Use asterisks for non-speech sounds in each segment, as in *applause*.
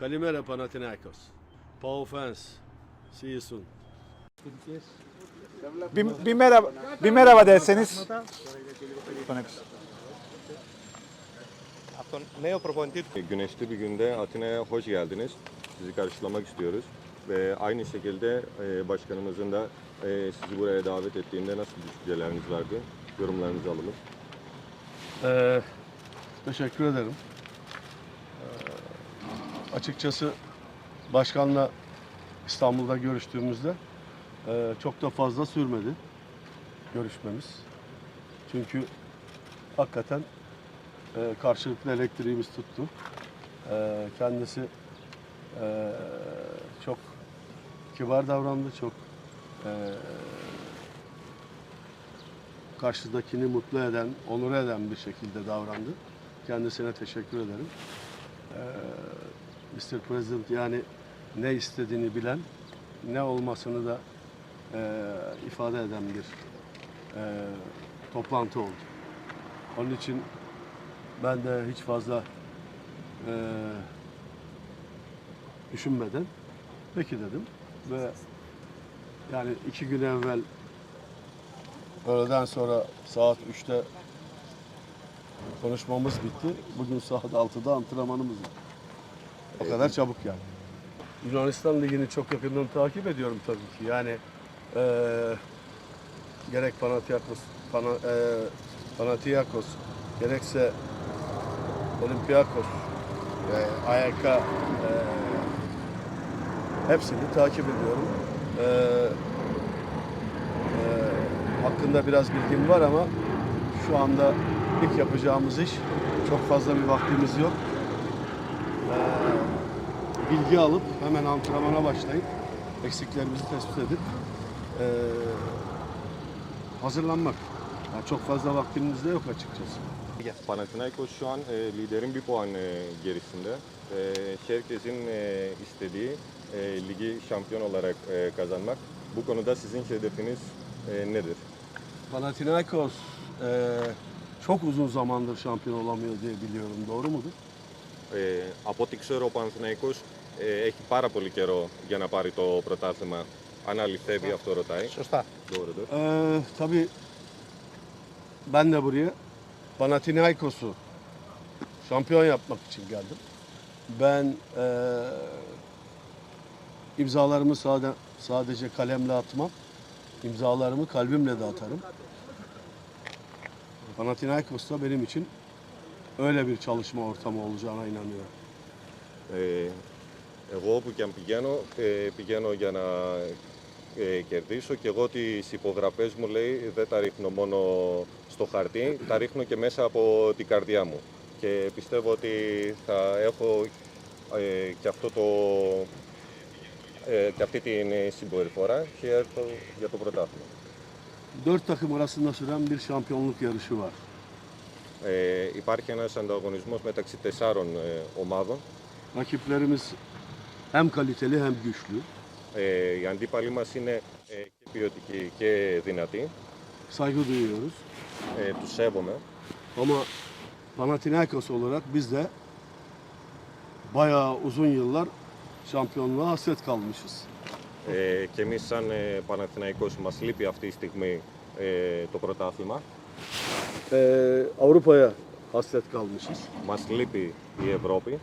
Kalimera Panathinaikos. Paul fans. See you soon. Bir, bir merhaba bir merhaba derseniz. Από τον νέο προπονητή του. Güneşli bir günde Atina'ya hoş geldiniz. Sizi karşılamak istiyoruz. Ve aynı şekilde e, başkanımızın da e, sizi buraya davet ettiğinde nasıl düşünceleriniz vardı? Yorumlarınızı alalım. Ee, teşekkür ederim. Açıkçası başkanla İstanbul'da görüştüğümüzde e, çok da fazla sürmedi görüşmemiz. Çünkü hakikaten e, karşılıklı elektriğimiz tuttu. E, kendisi e, çok kibar davrandı, çok e, karşıdakini mutlu eden, onur eden bir şekilde davrandı. Kendisine teşekkür ederim. Ee, Mr. President yani ne istediğini bilen, ne olmasını da e, ifade eden bir e, toplantı oldu. Onun için ben de hiç fazla e, düşünmeden peki dedim ve yani iki gün evvel Öğleden sonra saat 3'te konuşmamız bitti. Bugün saat 6'da antrenmanımız var. O kadar çabuk yani. Yunanistan Ligi'ni çok yakından takip ediyorum tabii ki. Yani eee gerek Panathinaikos, Pana, eee, Panathinaikos gerekse Olympiakos, e, AYK eee, hepsini takip ediyorum. Eee eee, hakkında biraz bilgim var ama şu anda ilk yapacağımız iş çok fazla bir vaktimiz yok. Ee, bilgi alıp hemen antrenmana başlayıp eksiklerimizi tespit edip ee, hazırlanmak. Yani çok fazla vaktimiz de yok açıkçası. Panathinaikos şu an e, liderin bir puan e, gerisinde. E, herkesin e, istediği e, ligi şampiyon olarak e, kazanmak. Bu konuda sizin hedefiniz e, nedir? Panathinaikos ee, çok uzun zamandır şampiyon olamıyor diye biliyorum. Doğru mudur? Ε, από ό,τι ξέρω, ο Παναθηναϊκός ε, έχει πάρα πολύ καιρό για να πάρει το πρωτάθλημα. Αν αληθεύει, αυτό ρωτάει. Σωστά. Doğrudur. Ee, tabii ben de buraya Panathinaikos'u şampiyon yapmak için geldim. Ben ee, imzalarımı sade, sadece kalemle atmam. İmzalarımı kalbimle de atarım. Panathinaikos da benim için öyle bir çalışma ortamı olacağına inanıyorum. Ε, εγώ που και αν πηγαίνω, ε, πηγαίνω για να ε, κερδίσω και εγώ τις υπογραφές μου λέει δεν τα ρίχνω μόνο στο χαρτί, τα ρίχνω και μέσα από την καρδιά μου. Και πιστεύω ότι θα έχω ε, και, αυτό το, ε, και αυτή την συμπεριφορά και έρθω για το πρωτάθλημα. Dört takım arasında süren bir şampiyonluk yarışı var. Ε, υπάρχει ένας ανταγωνισμός μεταξύ τεσσάρων ε, ομάδων. Rakiplerimiz hem kaliteli hem güçlü. Ε, οι αντίπαλοι μας είναι ε, και ποιοτικοί και δυνατοί. Saygı duyuyoruz. Ε, τους σέβομαι. Ama Panathinaikos olarak biz de bayağı uzun yıllar şampiyonluğa hasret kalmışız. Ε, και εμείς σαν ε, Παναθηναϊκός μας λείπει αυτή τη στιγμή ε, το πρωτάθλημα. Ee, Avrupa'ya hasret kalmışız. Μας λείπει η Ευρώπη.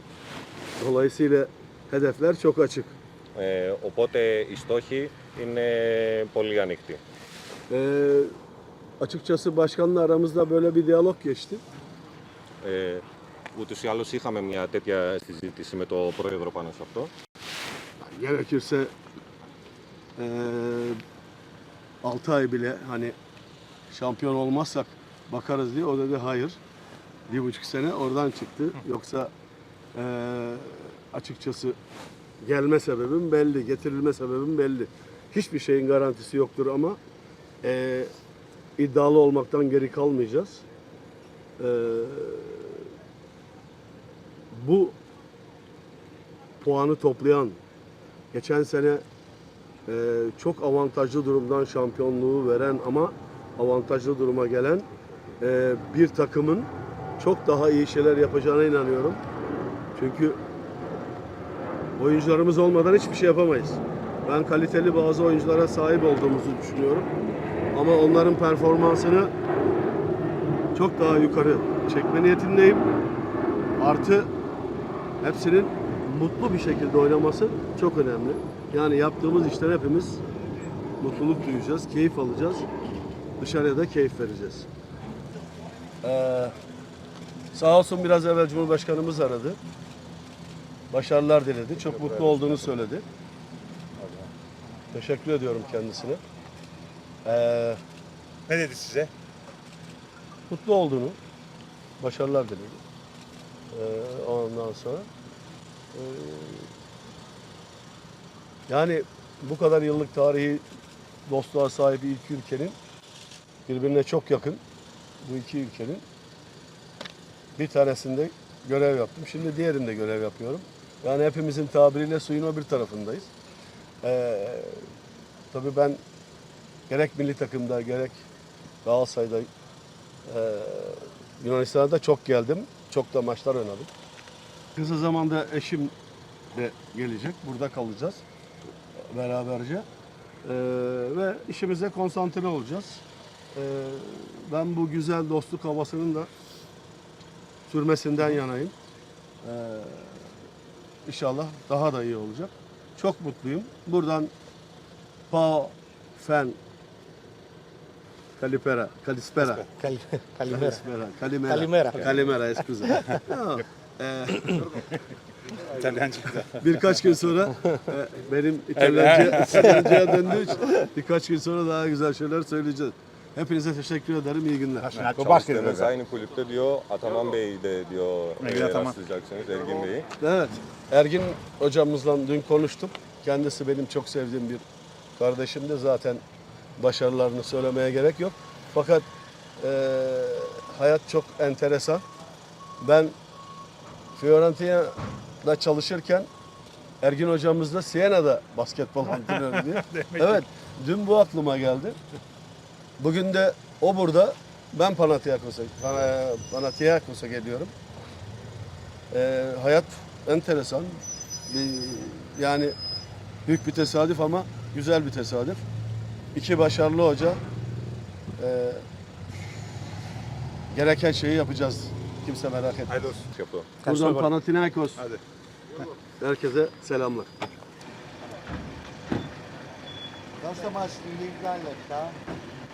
Dolayısıyla hedefler çok açık. Ε, οπότε οι στόχοι είναι πολύ ανοιχτοί. Ee, açıkçası başkanla aramızda böyle bir diyalog geçti. Ε, ούτως ή άλλως είχαμε μια τέτοια συζήτηση με το πρόεδρο πάνω σε αυτό. Gerekirse ee, 6 ay bile hani şampiyon olmazsak bakarız diye. O dedi hayır. Bir buçuk sene oradan çıktı. Yoksa ee, açıkçası gelme sebebim belli, getirilme sebebim belli. Hiçbir şeyin garantisi yoktur ama ee, iddialı olmaktan geri kalmayacağız. Ee, bu puanı toplayan, geçen sene ee, çok avantajlı durumdan şampiyonluğu veren ama avantajlı duruma gelen e, bir takımın çok daha iyi şeyler yapacağına inanıyorum. Çünkü oyuncularımız olmadan hiçbir şey yapamayız. Ben kaliteli bazı oyunculara sahip olduğumuzu düşünüyorum. Ama onların performansını çok daha yukarı çekme niyetindeyim. Artı hepsinin mutlu bir şekilde oynaması çok önemli. Yani yaptığımız işten hepimiz mutluluk duyacağız, keyif alacağız. Dışarıya da keyif vereceğiz. Ee, sağ olsun biraz evvel Cumhurbaşkanımız aradı. Başarılar diledi. Çok mutlu olduğunu söyledi. Teşekkür ediyorum kendisine. Ee, Ne dedi size? mutlu olduğunu, başarılar diledi. Ee, ondan sonra ee, yani bu kadar yıllık tarihi dostluğa sahip iki ülkenin birbirine çok yakın bu iki ülkenin bir tanesinde görev yaptım. Şimdi diğerinde görev yapıyorum. Yani hepimizin tabiriyle suyun o bir tarafındayız. Ee, tabii ben gerek milli takımda gerek Galatasaray'da e, Yunanistan'a da çok geldim. Çok da maçlar oynadım. Kısa zamanda eşim de gelecek. Burada kalacağız beraberce. Ee, ve işimize konsantre olacağız. Ee, ben bu güzel dostluk havasının da sürmesinden yanayım. Ee, inşallah daha da iyi olacak. Çok mutluyum. Buradan Pao Fen Calipera, Kalispera. Cal Calimera. Kalispera, Calimera. Calimera. *laughs* E, birkaç gün sonra e, benim İtalyanca, İtalyanca'ya döndüğü için birkaç gün sonra daha güzel şeyler söyleyeceğiz. Hepinize teşekkür ederim. İyi günler. Çalıştığınız aynı kulüpte diyor. Ataman Bey de diyor. Ergin Ataman. Rastlayacaksınız Ergin Bey'i. Evet. Ergin hocamızla dün konuştum. Kendisi benim çok sevdiğim bir kardeşim de zaten başarılarını söylemeye gerek yok. Fakat e, hayat çok enteresan. Ben Fiorentina'da çalışırken Ergin hocamızla Siena'da basketbol antrenörü diye. *laughs* evet, dün bu aklıma geldi. Bugün de o burada. Ben Panathinaikos'a Panathinaikos'a geliyorum. Ee, hayat enteresan. Bir, yani büyük bir tesadüf ama güzel bir tesadüf. İki başarılı hoca. Ee, gereken şeyi yapacağız. Kimse merak etmesin. Haydi olsun. Yapalım. Buradan Panathinaikos. Hadi. Herkese selamlar. Nasıl maç? Liglerle. Tamam.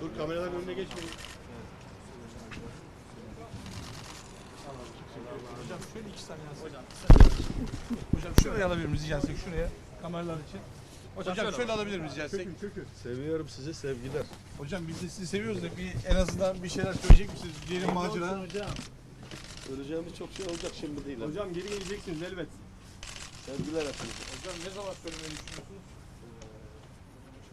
Dur kameraların önüne geçmeyin. Hocam şöyle iki saniye alsın. Hocam, Hocam şuraya alabilir miyiz rica şuraya kameralar için. Hocam, Hocam şöyle alabilir miyiz rica? Seviyorum sizi sevgiler. Hocam biz de sizi seviyoruz da bir en azından bir şeyler söyleyecek misiniz? Diyelim macera. Hocam. Öleceğimiz çok şey olacak şimdi değil. Hocam geri geleceksiniz elbet. Sevgiler hepinize. Hocam ne zaman söylemeyi düşünüyorsunuz?